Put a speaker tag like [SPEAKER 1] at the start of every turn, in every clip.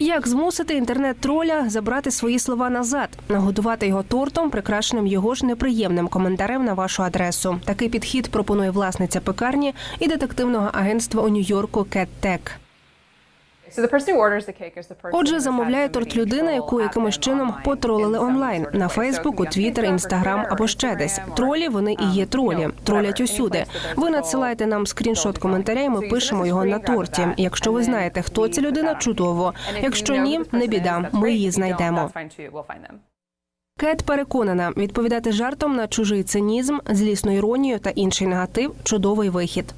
[SPEAKER 1] Як змусити інтернет-троля забрати свої слова назад, нагодувати його тортом, прикрашеним його ж неприємним коментарем на вашу адресу. Такий підхід пропонує власниця пекарні і детективного агентства у Нью-Йорку CatTech. Отже, замовляє торт людина, яку якимось чином потролили онлайн на Фейсбук, у Твіттер, Інстаграм або ще десь. Тролі вони і є тролі, тролять усюди. Ви надсилаєте нам скріншот коментаря, і ми пишемо його на торті. Якщо ви знаєте, хто ця людина, чудово. Якщо ні, не біда. Ми її знайдемо. Кет переконана, відповідати жартом на чужий цинізм, злісну іронію та інший негатив чудовий вихід.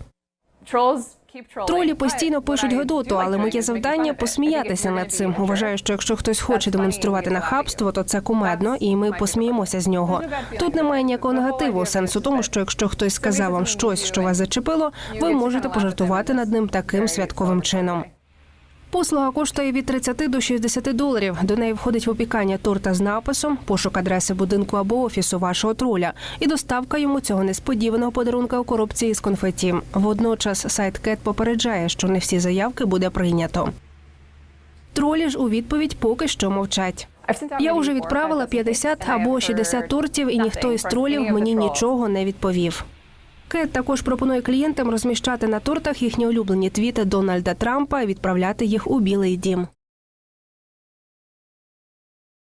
[SPEAKER 1] Тролі постійно пишуть Гедоту, але моє завдання посміятися над цим. Вважаю, що якщо хтось хоче демонструвати нахабство, то це кумедно, і ми посміємося з нього. Тут немає ніякого негативу. Сенс у тому, що якщо хтось сказав вам щось, що вас зачепило, ви можете пожартувати над ним таким святковим чином. Послуга коштує від 30 до 60 доларів. До неї входить випікання торта з написом, пошук адреси будинку або офісу вашого троля і доставка йому цього несподіваного подарунка у коробці із конфеті. Водночас сайт Кет попереджає, що не всі заявки буде прийнято. Тролі ж у відповідь поки що мовчать. Я вже відправила 50 або 60 тортів, і ніхто із тролів мені нічого не відповів. Кет також пропонує клієнтам розміщати на тортах їхні улюблені твіти Дональда Трампа і відправляти їх у Білий Дім.